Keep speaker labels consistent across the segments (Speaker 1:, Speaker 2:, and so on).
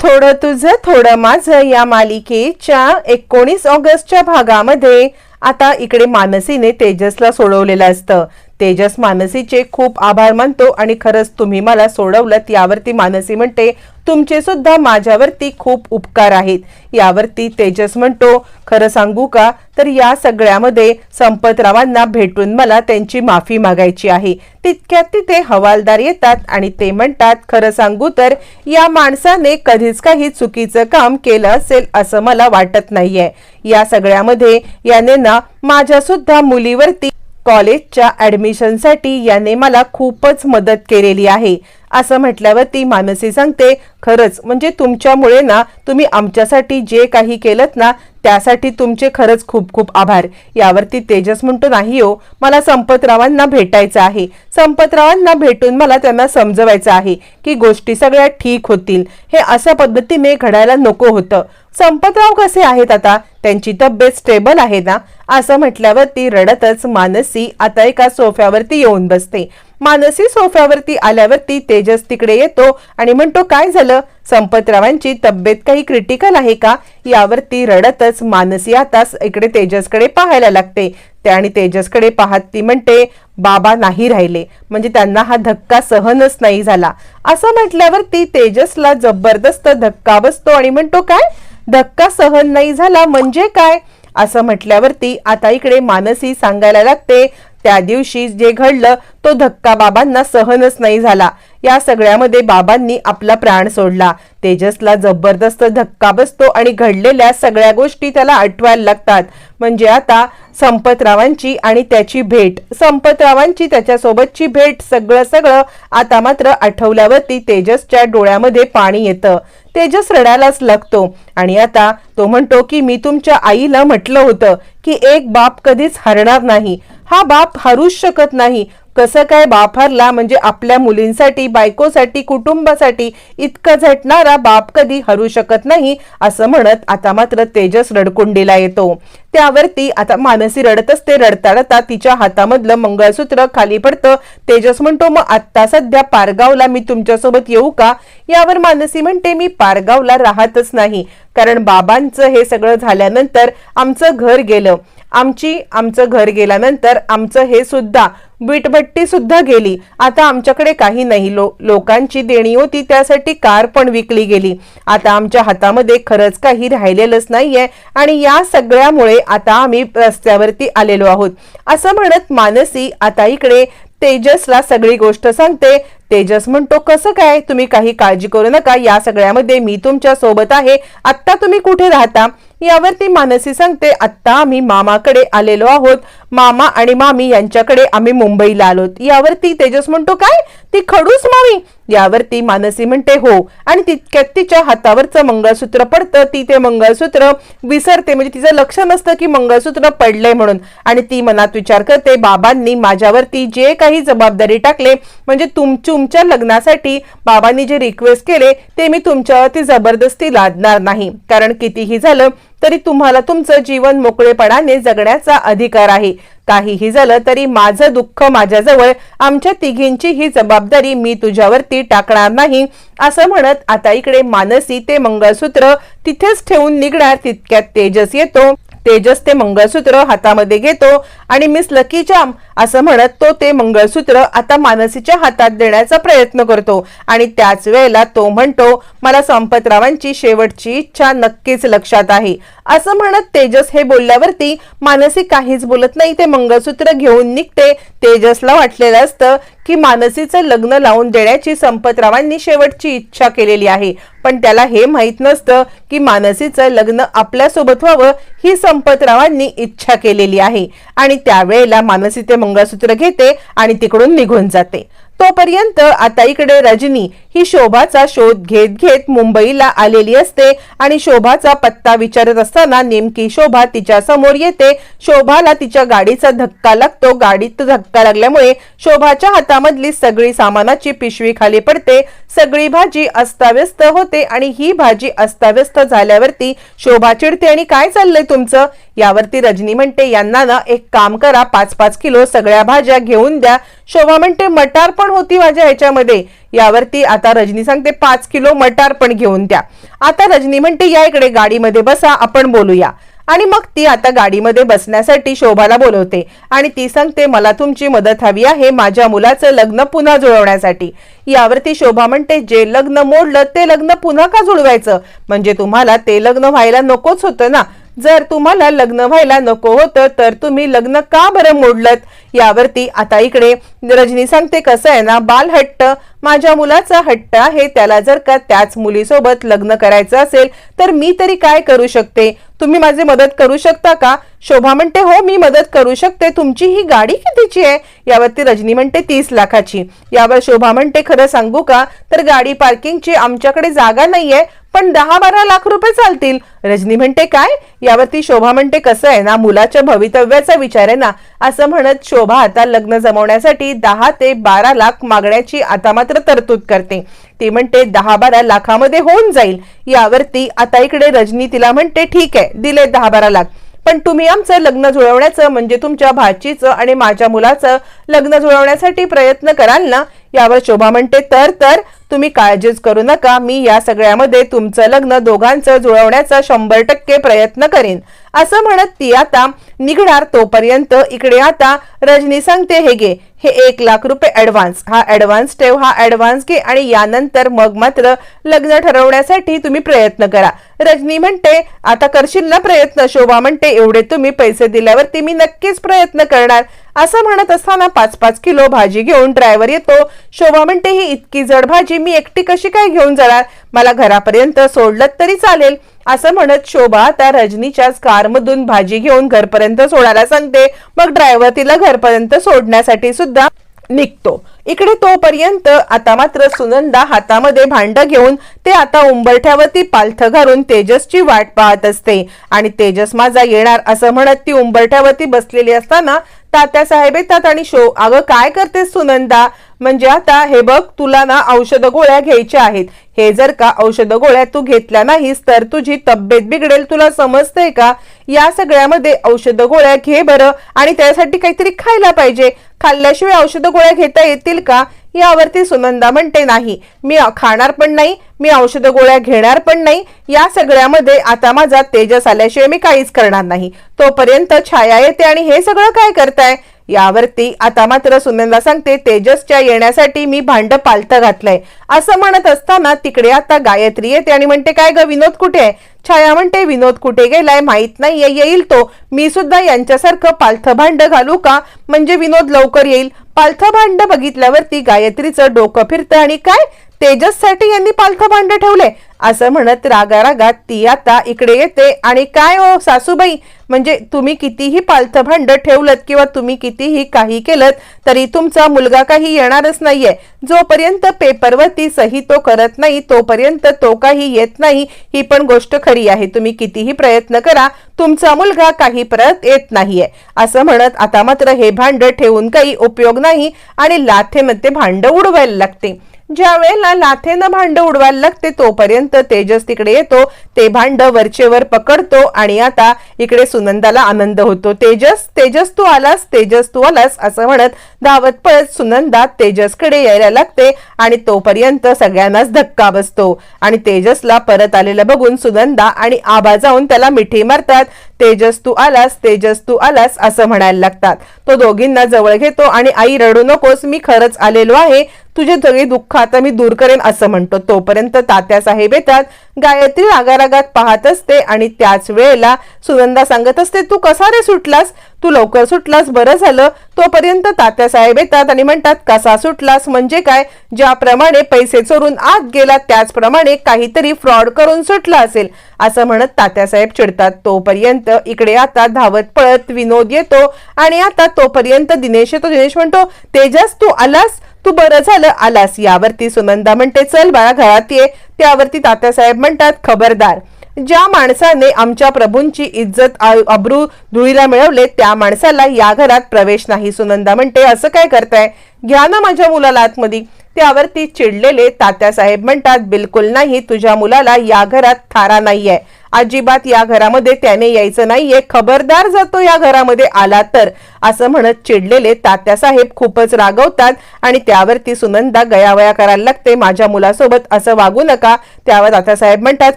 Speaker 1: थोडं तुझं थोडं माझं या मालिकेच्या एकोणीस ऑगस्टच्या भागामध्ये आता इकडे मानसीने तेजसला सोडवलेलं असतं. तेजस मानसीचे खूप आभार मानतो आणि खरंच तुम्ही मला सोडवलं यावरती मानसी म्हणते तुमचे सुद्धा माझ्यावरती खूप उपकार आहेत. यावरती तेजस म्हणतो खरं सांगू का? तर या सगळ्यामध्ये संपतरावांना भेटून मला त्यांची माफी मागायची आहे. तितक्यात तिथे हवालदार येतात आणि ते म्हणतात खरं सांगू तर या माणसाने कधीच काही चुकीचं काम केलं असेल असं मला वाटत नाहीये. या सगळ्यामध्ये याने ना माझ्या सुद्धा मुलीवरती कॉलेजच्या ऍडमिशनसाठी याने मला खूपच मदत केलेली आहे. असं म्हटल्यावर ती मानसी सांगते खरंच म्हणजे तुमच्यामुळे ना तुम्ही आमच्यासाठी जे काही केलं ना त्यासाठी तुमचे खरंच खूप खूप आभार. यावरती तेजस म्हणतो नाही हो मला संपतरावांना भेटायचं आहे. संपतरावांना भेटून मला त्यांना समजवायचं आहे की गोष्टी सगळ्या ठीक होतील. हे अशा पद्धतीने घडायला नको होतं. संपतराव कसे आहेत आता? त्यांची तब्येत स्टेबल आहे ना? असं म्हटल्यावर ती रडतच मानसी आता एका सोफ्यावरती येऊन बसते. मानसी सोफ्यावरती आल्यावरती तेजस तिकडे येतो आणि म्हणतो काय झालं? संपतरावांची तब्येत काही क्रिटिकल आहे का? यावरती रडतच मानसी आता इकडे तेजसकडे पाहायला लागते. ते आणि तेजसकडे पाहत ती म्हणते बाबा नाही राहिले. म्हणजे त्यांना हा धक्का सहनच नाही झाला. असं म्हटल्यावरती तेजसला जबरदस्त धक्का बसतो आणि म्हणतो काय? धक्का सहन नाही झाला म्हणजे काय? असं म्हटल्यावरती आता इकडे मानसी सांगायला लागते त्या दिवशी जे घडलं तो धक्का बाबांना सहनच नाही झाला. या सगळ्यामध्ये बाबांनी आपला प्राण सोडला. तेजसला जबरदस्त धक्का बसतो आणि घडलेल्या सगळ्या गोष्टी त्याला आठवायला लागतात. म्हणजे आता संपतरावांची आणि त्याची भेट. संपतरावांची त्याच्यासोबतची भेट सगळं सगळं आता मात्र आठवल्यावरती तेजसच्या डोळ्यामध्ये पाणी येतं. तेजस रडायलाच लागतो. आणि आता तो म्हणतो की मी तुमच्या आईला म्हटलं होतं की एक बाप कधीच हरणार नाही. हा बाप हरूच शकत नाही. कसं काय बाप हरला म्हणजे आपल्या मुलींसाठी बायकोसाठी कुटुंबासाठी इतका झटणारा बाप कधी हरू शकत नाही असं म्हणत आता मात्र तेजस रडकुंडीला येतो. त्यावरती आता मानसी रडत असते रडता रडता तिच्या हातामधलं मंगळसूत्र खाली पडतं. तेजस म्हणतो मग आत्ता सध्या पारगावला मी तुमच्यासोबत येऊ का? यावर मानसी म्हणते मी पारगावला राहतच नाही. कारण बाबांचं हे सगळं झाल्यानंतर आमचं घर गेलं. आमची आमचं घर गेल्यानंतर आमचं हे सुद्धा विटभट्टी सुद्धा गेली. आता आमच्याकडे काही नाही. लो लोकांची देणी होती त्यासाठी कार पण विकली गेली. आता आमच्या हातामध्ये खरंच काही राहिलेलंच नाहीये आणि या सगळ्यामुळे आता आम्ही रस्त्यावरती आलेलो आहोत. असं म्हणत मानसी आता इकडे तेजसला सगळी गोष्ट सांगते. तेजस म्हणतो कसं काय? तुम्ही काही काळजी करू नका. या सगळ्यामध्ये मी तुमच्यासोबत आहे. आत्ता तुम्ही कुठे राहता? यावरती मानसी सांगते आत्ता आम्ही मामाकडे आलेलो आहोत. मामा आणि मामी यांच्याकडे आम्ही मुंबईला आलोत यावरती तेजस म्हणतो काय? ती खडूस मामी. यावरती मानसी म्हणते हो. आणि तितक्यात तिच्या हातावरचं मंगळसूत्र पडतं. ती ते मंगळसूत्र विसरते. म्हणजे तिचं लक्ष नसतं की मंगळसूत्र पडलंय म्हणून. आणि ती मनात विचार करते बाबांनी माझ्यावरती जे काही जबाबदारी टाकले म्हणजे तुम तुमच्या लग्नासाठी बाबांनी जे रिक्वेस्ट केले ते मी तुमच्यावरती जबरदस्ती लादणार नाही. कारण कितीही झालं तरी तुम्हाला तुमचं जीवन मोकळेपणाने जगण्याचा अधिकार आहे. काहीही झालं तरी माझं दुःख माझ्याजवळ आमच्या तिघींची ही जबाबदारी मी तुझ्यावरती टाकणार नाही असं म्हणत आता इकडे मानसी ते मंगळसूत्र तिथेच ठेवून निघणार तितक्यात तेजस येतो. तेजस ते मंगळसूत्र हातामध्ये घेतो आणि मिस लकी जाम असं म्हणत तो ते मंगळसूत्र आता मानसीच्या हातात देण्याचा प्रयत्न करतो. आणि त्याच वेळेला तो म्हणतो मला संपतरावांची शेवटची इच्छा नक्कीच लक्षात आहे. असं म्हणत तेजस हे बोलल्यावरती मानसी काहीच बोलत नाही. ते मंगळसूत्र घेऊन निघते. तेजसला वाटलेलं असतं की मानसीचं लग्न लावून देण्याची संपतरावांनी शेवटची इच्छा केलेली आहे. पण त्याला हे माहीत नसतं की मानसीचं लग्न आपल्यासोबत व्हावं ही संपतरावांनी इच्छा केलेली आहे. आणि त्यावेळेला मानसी ते मंगळसूत्र घेते आणि तिकडून निघून जाते. तोपर्यंत आता इकडे रजनी ही शोभाचा शोध घेत घेत मुंबईला आलेली असते आणि शोभाचा पत्ता विचारत असताना नेमकी शोभा तिच्या समोर येते. शोभाला तिच्या गाडीचा धक्का लागतो. गाडीत धक्का लागल्यामुळे शोभाच्या हातामधली सगळी सामानाची पिशवी खाली पडते. सगळी भाजी अस्ताव्यस्त होते आणि ही भाजी अस्ताव्यस्त झाल्यावरती शोभा चिडते आणि काय चाललंय तुमचं? यावरती रजनी म्हणते यांना ना एक काम करा पाच पाच किलो सगळ्या भाज्या घेऊन द्या. शोभा म्हणते मटार पण होती माझ्या ह्याच्यामध्ये. यावरती आता रजनी सांगते पाच किलो मटार पण घेऊन द्या. आता रजनी म्हणते या इकडे गाडीमध्ये बसा आपण बोलूया. आणि मग ती आता गाडीमध्ये बसण्यासाठी शोभाला बोलवते. आणि ती सांगते मला तुमची मदत हवी आहे माझ्या मुलाचं लग्न पुन्हा जुळवण्यासाठी. यावरती शोभा म्हणते जे लग्न मोडलं ते लग्न पुन्हा का जुळवायचं? म्हणजे तुम्हाला ते लग्न व्हायला नकोच होतं ना. जर तुम्हाला लग्न व्हायला नको होतं तर तुम्ही लग्न का बरं मोडलत? यावरती आता इकडे रजनी सांगते कसं आहे ना बाल हट्ट माझ्या मुलाचा हट्ट आहे त्याला जर का त्याच मुलीसोबत लग्न करायचं असेल तर मी तरी काय करू शकते? तुम्ही माझी मदत करू शकता का? शोभा म्हणते हो मी मदत करू शकते. तुमची ही गाडी कितीची आहे? यावरती रजनी म्हणते तीस लाखाची. यावर शोभा म्हणते खरं सांगू का? तर गाडी पार्किंगची आमच्याकडे जागा नाहीये. पण दहा बारा लाख रुपये चालतील. रजनी म्हणते काय? यावरती शोभा म्हणते कसं आहे ना? मुलाच्या भवितव्याचा विचार आहे ना? असं म्हणत शोभा आता लग्न जमवण्यासाठी दहा ते बारा लाख मागण्याची आता मात्र तरतूद करते. ती म्हणते दहा बारा लाखामध्ये होऊन जाईल. यावरती आता इकडे रजनी तिला म्हणते ठीक आहे दिले दहा बारा लाख. पण तुम्ही आमचं लग्न जुळवण्याचं म्हणजे तुमच्या भाचीचं आणि माझ्या मुलाचं लग्न जुळवण्यासाठी प्रयत्न कराल ना यावर शोभा म्हणते. तर तर तुम्ही काळजीच करू नका. मी या सगळ्यामध्ये तुमचं लग्न दोघांचं जुळवण्याचा शंभर टक्के प्रयत्न करीन. असं म्हणत ती आता निघणार तोपर्यंत. इकडे आता रजनी सांगते हे घे हे एक लाख रुपये ऍडव्हान्स हा ऍडव्हान्स ठेव हा ऍडव्हान्स घे आणि यानंतर मग मात्र लग्न ठरवण्यासाठी तुम्ही प्रयत्न करा. रजनी म्हणते आता करशील ना प्रयत्न? शोभा म्हणते एवढे तुम्ही पैसे दिल्यावरती मी नक्कीच प्रयत्न करणार. असं म्हणत असताना पाच पाच किलो भाजी घेऊन ड्रायव्हर येतो. शोभा म्हणते ही इतकी जड भाजी मी एकटी कशी काय घेऊन जाणार? मला घरापर्यंत सोडलं तरी चालेल. असं म्हणत शोभा त्या रजनीच्याच कारमधून भाजी घेऊन घरपर्यंत सोडायला सांगते. मग ड्रायव्हर तिला घरपर्यंत सोडण्यासाठी सुद्धा निघतो. इकडे तोपर्यंत आता मात्र सुनंदा हातामध्ये भांड घेऊन ते आता उंबरठ्यावरती पालथ घालून तेजसची वाट पाहत असते. आणि तेजस माझा येणार असं म्हणत ती उंबरठ्यावरती बसलेली असताना तात्या साहेब येतात आणि शो अगं काय करतेस सुनंदा? म्हणजे आता हे बघ तुला ना औषध गोळ्या घ्यायच्या आहेत. हे जर का औषध गोळ्या तू घेतल्या नाहीस तर तुझी तब्येत बिघडेल तुला समजतंय का? या सगळ्यामध्ये औषध गोळ्या घे बरं. आणि त्यासाठी काहीतरी खायला पाहिजे. खाल्ल्याशिवाय औषध गोळ्या घेता येतील का? यावरती सुनंदा म्हणते नाही मी खाणार पण नाही मी औषध गोळ्या घेणार पण नाही या सगळ्यामध्ये आता माझा तेजस आल्याशिवाय मी काहीच करणार नाही. तोपर्यंत छाया येते आणि हे सगळं काय करताय? यावरती आता मात्र सुनंदा सांगते तेजसच्या येण्यासाठी मी भांड पालत घातलंय. असं म्हणत असताना तिकडे आता गायत्री येते आणि म्हणते काय ग विनोद कुठे आहे? छाया म्हणते विनोद कुठे गेलाय माहीत नाहीये येईल तो. मी सुद्धा यांच्यासारखं पालथ भांड घालू का? म्हणजे विनोद लवकर येईल. पालथ भांड बघितल्यावरती गायत्रीचं डोकं फिरतं आणि काय? तेजससाठी यांनी पालथं भांड ठेवले. असं म्हणत रागा रागात ती आता इकडे येते. आणि काय हो सासूबाई? म्हणजे तुम्ही कितीही पालथं भांड ठेवलत किंवा तुम्ही कितीही काही केलं तरी तुमचा मुलगा काही येणारच नाहीये. जोपर्यंत पेपरवरती सही तो करत नाही तोपर्यंत तो काही येत नाही. ही पण गोष्ट खरी आहे. तुम्ही कितीही प्रयत्न करा तुमचा मुलगा काही परत येत नाहीये. असं म्हणत आता मात्र हे भांड ठेवून काही उपयोग नाही आणि लाथेमध्ये भांड उडवायला लागते. ज्या वेळेला लाथेनं भांड उडवायला लागते तोपर्यंत तेजस तिकडे येतो. ते भांड वरचेवर पकडतो आणि आता इकडे सुनंदाला आनंद होतो. तेजस तेजस तू आलास तेजस तू आलास असं म्हणत धावत पळत सुनंदा तेजसकडे यायला लागते आणि तोपर्यंत सगळ्यांनाच धक्का बसतो. आणि तेजसला परत आलेलं बघून सुनंदा आणि आबा जाऊन त्याला मिठी मारतात. तेजस तू आलास तेजस तू आलास असं म्हणायला लागतात. तो दोघींना जवळ घेतो आणि आई रडू नकोस मी खरंच आलेलो आहे. तुझे सगळे दुःख आता मी दूर करेन असं म्हणतो. तोपर्यंत तात्या साहेब येतात. गायत्री रागारागात पाहत असते आणि त्याच वेळेला सुनंदा सांगत असते तू कसा रे सुटलास? तू लवकर सुटलास बरं झालं. तोपर्यंत तात्यासाहेब येतात आणि म्हणतात कसा सुटलास? म्हणजे काय? ज्याप्रमाणे पैसे चोरून आत गेला त्याचप्रमाणे काहीतरी फ्रॉड करून सुटला असेल असं म्हणत तात्यासाहेब चिडतात. तोपर्यंत इकडे आता धावत पळत विनोद येतो आणि आता तोपर्यंत दिनेश येतो. दिनेश म्हणतो तेजस तू आलास? तू बरं झालं आलास. यावरती सुनंदा म्हणते चल बाळा घरात ये. त्यावरती तात्यासाहेब म्हणतात खबरदार. ज्या माणसाने आमच्या प्रभूंची इज्जत अब्रू धुळीला मिळवले त्या माणसाला या घरात प्रवेश नाही. सुनंदा म्हणते असं काय करताय? घ्या ना माझ्या मुलाला आतमध्ये. त्यावरती चिडलेले तात्यासाहेब म्हणतात बिलकुल नाही तुझ्या मुलाला या घरात थारा नाहीये. अजिबात या घरामध्ये त्याने यायचं नाहीये. खबरदार जातो या घरामध्ये आला तर. असं म्हणत चिडलेले तात्यासाहेब खूपच रागवतात आणि त्यावरती सुनंदा गयावया करायला लागते. माझ्या मुलासोबत असं वागू नका. त्यावर तात्यासाहेब म्हणतात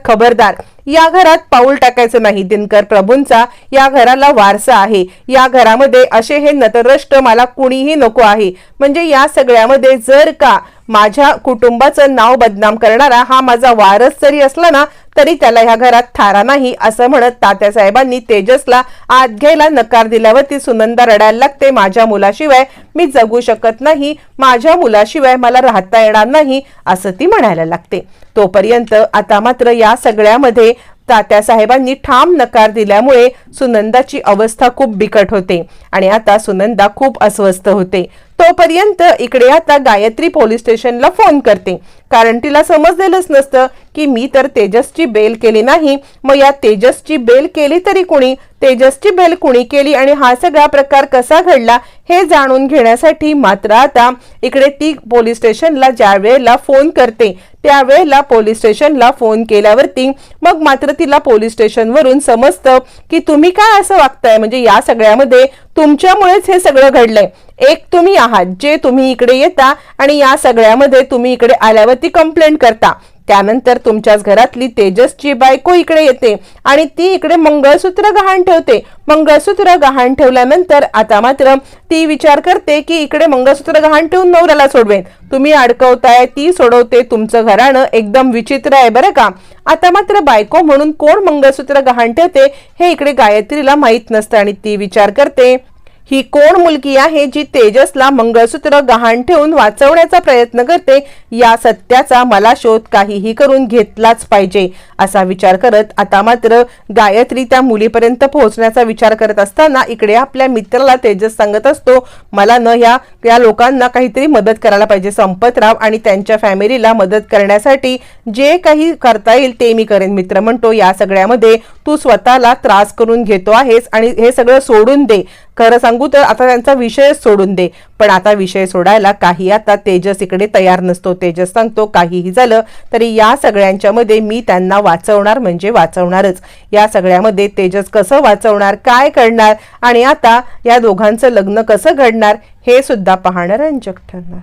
Speaker 1: खबरदार या घरात पाऊल टाकायचं नाही. दिनकर प्रभूंचा या घराला वारसा आहे. या घरामध्ये असे हे नतरष्ट मला कुणीही नको आहे. म्हणजे म्हणजे या सगळ्यामध्ये जर का माझ्या कुटुंबाचं नाव बदनाम करणारा हा माझा वारस जरी असला ना तरी त्याला ह्या घरात थारा नाही असं म्हणत तात्यासाहेबांनी तेजसला आत घ्यायला नकार दिल्यावरती सुनंदा रडायला लागते. माझ्या मुलाशिवाय मी जगू शकत नाही माझ्या मुलाशिवाय मला राहता येणार नाही असं ती म्हणायला लागते. तोपर्यंत आता मात्र या सगळ्यामध्ये तात्यासाहेबांनी ठाम नकार दिल्यामुळे सुनंदाची अवस्था खूप बिकट होते आणि आता सुनंदा खूप अस्वस्थ होते. तोपर्यंत इकडे आता गायत्री पोलीस स्टेशनला फोन करते. कारण तिला समजलेलंच नसतं की मी तर तेजसची बेल केली नाही. मग या तेजसची बेल केली तरी कुणी? तेजसची बेल कुणी केली आणि हा सगळा प्रकार कसा घडला हे जाणून घेण्यासाठी मात्र आता इकडे ती पोलीस स्टेशनला ज्या वेळेला फोन करते त्यावेळेला पोलीस स्टेशनला फोन केल्यावरती मग मात्र तिला पोलीस स्टेशनवरून समजतं की तुम्ही काय असं वागताय? म्हणजे या सगळ्यामध्ये तुमच्यामुळेच हे सगळं घडलंय. एक तुम्ही आहात जे तुम्ही इकडे येता आणि या सगळ्यामध्ये तुम्ही इकडे आल्यावरती कंप्लेंट करता. त्यानंतर तुमच्याच घरातली तेजसची बायको इकडे येते आणि ती इकडे मंगळसूत्र गहाण ठेवते. मंगळसूत्र गहाण ठेवल्यानंतर आता मात्र ती विचार करते की इकडे मंगळसूत्र गहाण ठेवून नवऱ्याला सोडवेन. तुम्ही अडकवताय ती सोडवते तुमचं घराणं एकदम विचित्र आहे बरं का? आता मात्र बायको म्हणून कोण मंगळसूत्र गहाण ठेवते हे इकडे गायत्रीला माहीत नसतं आणि ती विचार करते ही कोण मुलगी आहे जी तेजसला मंगळसूत्र गहाण ठेवून वाचवण्याचा प्रयत्न करते या सत्याचा मला शोध काहीही करून घेतलाच पाहिजे असा विचार करत आता मात्र गायत्री त्या मुलीपर्यंत पोहोचण्याचा विचार करत असताना इकडे आपल्या मित्राला तेजस सांगत असतो मला न या या लोकांना काहीतरी मदत करायला पाहिजे. संपतराव आणि त्यांच्या फॅमिलीला मदत करण्यासाठी जे काही करता येईल ते मी करेन मित्र म्हणतो. या सगळ्यामध्ये तू स्वतःला त्रास करून घेतो आहेस आणि हे सगळं सोडून दे. खरं सांगू तर आता त्यांचा विषय सोडून दे. पण आता विषय सोडायला काही आता तेजस इकडे तयार नसतो. तेजस सांगतो काहीही झालं तरी या सगळ्यांच्या मध्ये मी त्यांना वाचवणार म्हणजे वाचवणारच. या सगळ्यामध्ये तेजस कसं वाचवणार काय करणार आणि आता या दोघांचं लग्न कसं घडणार हे सुद्धा पाहणं रंजक ठरणार.